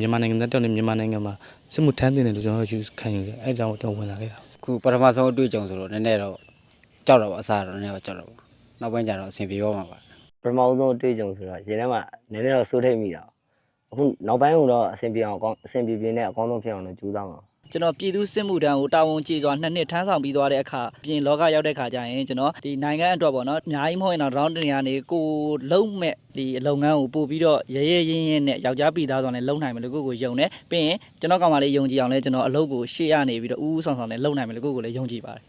မြန်မာနိုင်ငံသားတောက်နေမြန်မာနိုင်ငံမှာစစ်မှုထမ်းတင်တယ်လို့ကျွန်တော်ယူခံယူတယ်အဲအကြောင်းကျွန်တော်ဝင်လာခဲ့တာခုပထမဆုံးအတွေ့အကြုံဆိုတော့နည်းနည်းတော့ကြောက်တော့ပါအစားတော့နည်းနည်းတော့ကြောက်တော့ပါနောက်ပိုင်းကျတော့အဆင်ပြေသွားမှာပါပထမဆုံးအတွေ့အကြုံဆိုတော့ရင်ထဲမှာနည်းနည်းတော့စိုးထိတ်မိတာအခုနောက်ပိုင်းကတော့အဆင်ပြေအောင်အကောင်းအဆင်ပြေပြေနဲ့အကောင်းဆုံးဖြစ်အောင်လို့ကြိုးစားမှာ ကျွန်တော်ပြည်သူစစ်မှုထမ်းကိုတာဝန်ကျေစွာနှစ်နှစ်ထမ်းဆောင်ပြီးသွားတဲ့အခါပြင်လောကရောက်တဲ့အခါကျရင်ကျွန်တော်ဒီနိုင်ငံအတွက်ပေါ့နော်အများကြီးမဟုတ်ရင်တော့ round တင်ရနေကိုလုံးမဲ့ဒီအလုပ်ငန်းကိုပို့ပြီးတော့ရဲရဲရင်းရင်းနဲ့ယောက်ျားပြည်သားဆောင်နဲ့လုံနိုင်မယ်လို့ကိုကိုယုံတယ်ပြီးရင်ကျွန်တော်ကောင်မလေးယုံကြည်အောင်လဲကျွန်တော်အလုပ်ကိုရှေ့ရနေပြီးတော့ဦးဦးဆောင်ဆောင်နဲ့လုံနိုင်မယ်လို့ကိုကိုလည်းယုံကြည်ပါတယ်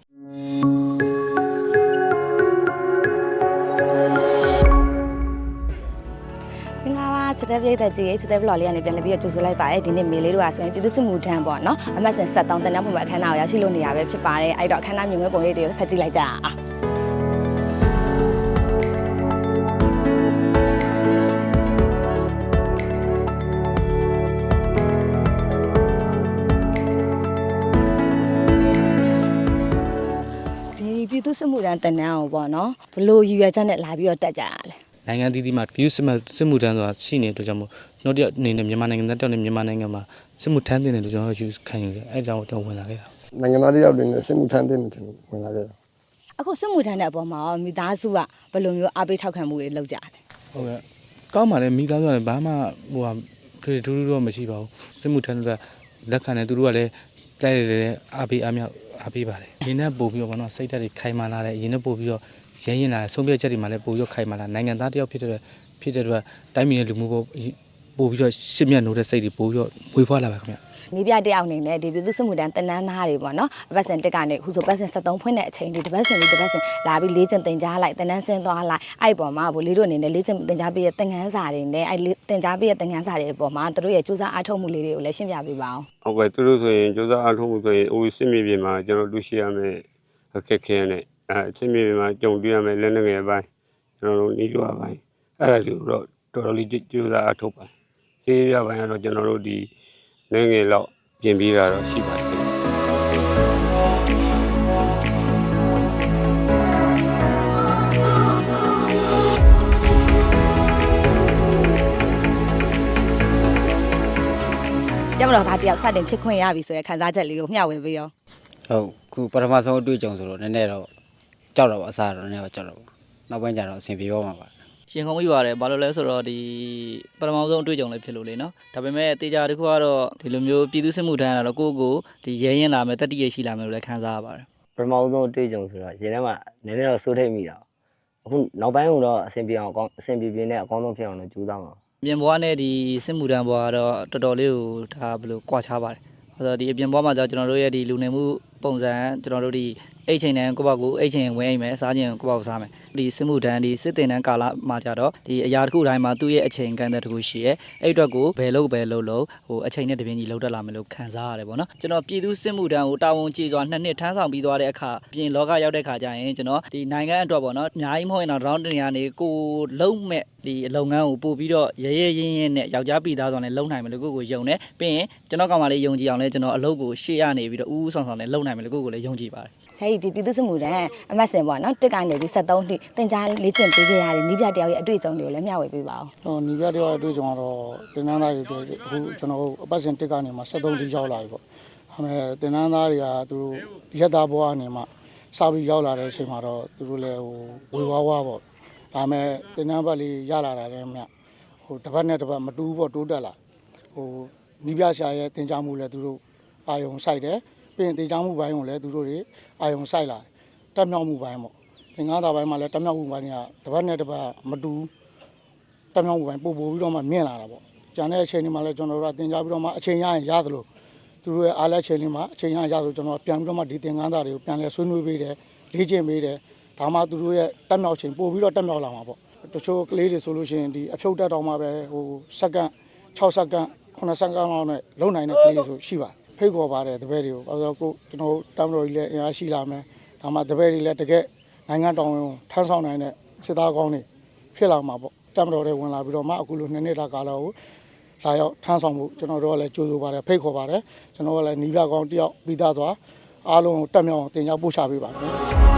ချက်တဲ့ပြည့်တဲ့ကြီးချက်တဲ့ဘလော့လေးကနေပြန်လည်ပြီးတော့ကြိုဆိုလိုက်ပါတယ်ဒီနေ့မေလေးတို့ကဆိုရင်ပြည်သူ့စစ်မှုထမ်းပေါ့နော်အမတ်စင်ဆက်တောင်းတန်တဲ့ပုံမှာအခမ်းအနားကိုရောက်ရှိလို့နေရပဲဖြစ်ပါတယ်အဲ့တော့အခမ်းအနားမြင်ကွင်းပုံလေးတွေကိုဆက်ကြည့်လိုက်ကြအောင်ဒီပြည်သူ့စစ်မှုထမ်းတန်တန်းအောင်ပေါ့နော်ဘလို့ရည်ရွယ်ချက်နဲ့လာပြီးတော့တက်ကြရလဲ နိုင်ငံသီးသီးမှာပြည်စစ်မှုစစ်မှုထမ်းဆိုတာရှိနေတဲ့အတွက်ကြောင့်မို့ကျွန်တော်တို့အနေနဲ့မြန်မာနိုင်ငံသားတောက်နေမြန်မာနိုင်ငံမှာစစ်မှုထမ်းတင်တယ်လို့ကျွန်တော်ယူခံယူတယ်အဲအကြောင်းကျွန်တော်ဝင်လာခဲ့တာနိုင်ငံသားတယောက်တွင်လည်းစစ်မှုထမ်းတဲ့နေတယ်လို့ဝင်လာခဲ့တာအခုစစ်မှုထမ်းတဲ့အပေါ်မှာရောမိသားစုကဘယ်လိုမျိုးအားပေးထောက်ခံမှုတွေလုပ်ကြလဲဟုတ်ကဲ့ကောင်းပါလေမိသားစုကလည်းဘာမှဟိုဟာထွေထူးထူးတော့မရှိပါဘူးစစ်မှုထမ်းတဲ့လက်ခံတယ်သူတို့ကလည်းတိုက်ရတဲ့အားပေးအားမြောက်အားပေးပါတယ်ရင်းနဲ့ပို့ပြီးတော့ဘာလို့စိတ်ဓာတ်တွေခိုင်မာလာတယ်ရင်းနဲ့ပို့ပြီးတော့ ရဲရင်လာတယ်ဆုံးဖြတ်ချက်တွေမှလည်းပို့ပြီးတော့ခိုင်မာလာနိုင်ငံသားတယောက်ဖြစ်တဲ့အတွက်ဖြစ်တဲ့အတွက်တိုင်းပြည်ရဲ့လူမှုပေါ်ပို့ပြီးတော့ရှစ်မြတ်နိုးတဲ့စိတ်တွေပို့ပြီးတော့ဝေဖွားလာပါခင်ဗျနေပြတယောက်အနေနဲ့ဒီပြည်သူ့စစ်မှုထမ်းတန်တန်းသားတွေပေါ့နော်အပတ်စဉ်တက်ကနေအခုဆိုပတ်စဉ်73ဖွင့်တဲ့အချိန်ဒီတစ်ပတ်စဉ်ဒီတစ်ပတ်စဉ်လာပြီးလေးကျင်တင်ကြားလိုက်တန်တန်းဆင်းသွားလိုက်အဲ့ဒီပေါ်မှာဗိုလ်လေးတို့အနေနဲ့လေးကျင်တင်ကြားပေးတဲ့သင်ခန်းစာတွေနဲ့အဲ့တင်ကြားပေးတဲ့သင်ခန်းစာတွေအပေါ်မှာသူတို့ရဲ့စူးစမ်းအားထုတ်မှုလေးတွေကိုလည်းရှင်းပြပေးပါအောင်ဟုတ်ကဲ့သူတို့ဆိုရင်ကြိုးစားအားထုတ်မှုဆိုရင်အိုးစစ်မြေပြင်မှာကျွန်တော်တို့ရှိရမယ်အခက်ခဲနဲ့ အဲစစ်မြေပြင်မှာကြုံတွေ့ရမယ်လက်နက်ငယ်ပိုင်းကျွန်တော်တို့နေရွာပိုင်းအဲ့ဒါတွေတော့တော်တော်လေးကြိုးစားအားထုတ်ပါစေးရပိုင်းကတော့ကျွန်တော်တို့ဒီနေငယ်လောက်ပြင်ပြီးတာတော့ရှိပါတယ်တက်မတော်သားတယောက်စတင်ချစ်ခွင့်ရပြီဆိုတဲ့ခံစားချက်လေးကိုမျှဝေပေးရောဟုတ်ခုပထမဆုံးအတွေ့အကြုံဆိုတော့နည်းနည်းတော့ ကြောက်တော့ပါအစားတော့နည်းနည်းတော့ကြောက်တော့ပါနောက်ပိုင်းကျတော့အဆင်ပြေသွားမှာပါရှင်ခုံးမိပါတယ်ဘာလို့လဲဆိုတော့ဒီပထမဆုံးအတွေ့အကြုံလည်းဖြစ်လို့လေနော်ဒါပေမဲ့တေချာတစ်ခုကတော့ဒီလိုမျိုးပြည်သူစစ်မှုထမ်းရတော့ကိုယ့်ကိုယ်ဒီရဲရင်လာမယ်တတိရရှိလာမယ်လို့လည်းခံစားရပါတယ်ပထမဆုံးအတွေ့အကြုံဆိုတော့ရင်ထဲမှာနည်းနည်းတော့စိုးထိတ်မိတာအခုနောက်ပိုင်းကတော့အဆင်ပြေအောင်အကောင်းအဆင်ပြေပြေနဲ့အကောင်းဆုံးဖြစ်အောင်လို့ကြိုးစားမှာပြင်ဘွားနဲ့ဒီစစ်မှုထမ်းဘွားကတော့တော်တော်လေးကိုဒါဘယ်လိုကွာခြားပါတယ်။ဆိုတော့ဒီအပြင်ဘွားမှာကျတော့ကျွန်တော်တို့ရဲ့ဒီလူနေမှုပုံစံကျွန်တော်တို့ဒီ အိတ်ချိန်တန်းကိုယ့်ဘက်ကိုအိတ်ချိန်ဝင်အိမ်မယ်စားခြင်းကိုယ့်ဘက်ကိုစားမယ်။ဒီစစ်မှုထမ်းဒီစစ်တင်တန်းကာလမှာကျတော့ဒီအရာတစ်ခုတိုင်းမှာသူ့ရဲ့အချိန်ကန်တဲ့တစ်ခုရှိရဲ။အဲ့အတွက်ကိုဘယ်လို့ဘယ်လို့လို့ဟိုအချိန်နဲ့တပြင်းကြီးလောက်တက်လာမယ်လို့ခံစားရတယ်ပေါ့နော်။ကျွန်တော်ပြည်သူစစ်မှုထမ်းကိုတာဝန်ကျေစွာနှစ်နှစ်ထမ်းဆောင်ပြီးသွားတဲ့အခါပြင်လောကရောက်တဲ့အခါကျရင်ကျွန်တော်ဒီနိုင်ငံအတွက်ပေါ့နော်အများကြီးမဟုတ်ရင်တော့ round တင်ရနေကိုလုံးမဲ့ဒီအလုပ်ငန်းကိုပို့ပြီးတော့ရဲရဲရင်းရင်းနဲ့ယောက်ျားပြည်သားဆောင်နဲ့လုံနိုင်မယ်လို့ကိုကိုယုံတယ်ပြီးရင်ကျွန်တော်ကောင်မလေးယုံကြည်အောင်လဲကျွန်တော်အလုပ်ကိုရှေ့ရနေပြီးတော့ဦးဦးဆောင်ဆောင်နဲ့လုံနိုင်မယ်လို့ကိုကိုလည်းယုံကြည်ပါတယ်။အဲဒီဒီပြည်သူ့စစ်မှုထမ်းအမတ်စင်ပေါ့နော်တက်ကနေဒီ73တိတင်ကြားလေးကျင်ပေးခဲ့ရတဲ့နီးပြတယောက်ရဲ့အတွေ့အကြုံတွေကိုလည်းမျှဝေပေးပါအောင်ဟိုညီပြတယောက်အတွေ့အကြုံကတော့တင်နန်းသားတွေတွေအခုကျွန်တော်တို့အပတ်စဉ်တစ်ကနေမှ73တိရောက်လာပြီပေါ့ဒါပေမဲ့တင်နန်းသားတွေကသူတို့ရက်သားဘွားအနေမှာစပြီးရောက်လာတဲ့အချိန်မှာတော့သူတို့လည်းဟိုဝေဝါးဝါပေါ့ဒါပေမဲ့တင်နန်းဘက်လေးရလာတာလည်းမြဟိုတစ်ပတ်နဲ့တစ်ပတ်မတူဘူးပေါ့တိုးတက်လာဟိုညီပြရှာရဲ့တင် जा မှုလည်းသူတို့အာယုံစိုက်တယ် ပြီးရင်တင် जा မှုဘိုင်းကိုလည်းသူတို့တွေအာယုံစိုက်လာတက်မြောက်မှုဘိုင်းပေါ့သင်္ကားသားဘိုင်းမှာလည်းတက်မြောက်မှုဘိုင်းကတစ်ပတ်နဲ့တစ်ပတ်မတူဘူးတက်မြောက်မှုပိုင်းပို့ပို့ပြီးတော့မှမြင့်လာတာပေါ့။ကျန်တဲ့အချိန်တွေမှာလည်းကျွန်တော်တို့ကတင် जा ပြီးတော့မှအချိန်ရရင်ရသလိုသူတို့ရဲ့အားလက်ချိန်လေးမှာအချိန်ရရင်ရသလိုကျွန်တော်ပြန်ပြီးတော့မှဒီသင်္ကန်းသားတွေကိုပြန်လဲဆွေးနွေးပေးတယ်လေ့ကျင့်ပေးတယ်ဒါမှသူတို့ရဲ့တက်မြောက်ချိန်ပို့ပြီးတော့တက်မြောက်လာမှာပေါ့။တချို့ကလေးတွေဆိုလို့ရှိရင်ဒီအဖြုတ်တက်တော့မှပဲဟိုစက္ကန့်6စက္ကန့်9စက္ကန့်လောက်နဲ့လုံနိုင်တဲ့ကလေးတွေဆိုရှိပါတယ်။ ဖိတ်ခေါ်ပါတယ်တပည့်တွေကိုအဲဒါကိုကျွန်တော်တို့တမ်တော်ကြီးလည်းအင်အားရှိလာမယ်။ဒါမှတပည့်တွေလည်းတကယ်နိုင်ငံတော်ဝင်ထမ်းဆောင်နိုင်တဲ့စစ်သားကောင်းတွေဖြစ်လာမှာပေါ့တမတော်တွေဝင်လာပြီးတော့မှအခုလိုနှစ်နှစ်တာကာလကိုလာရောက်ထမ်းဆောင်မှုကျွန်တော်တို့ကလည်းကြိုးဆိုပါတယ်ဖိတ်ခေါ်ပါတယ်ကျွန်တော်ကလည်းနီးပြကောင်းတယောက်ပြီးသားသွားအားလုံးကိုတက်မြောက်အောင်တင် जा ပို့ချပေးပါမယ်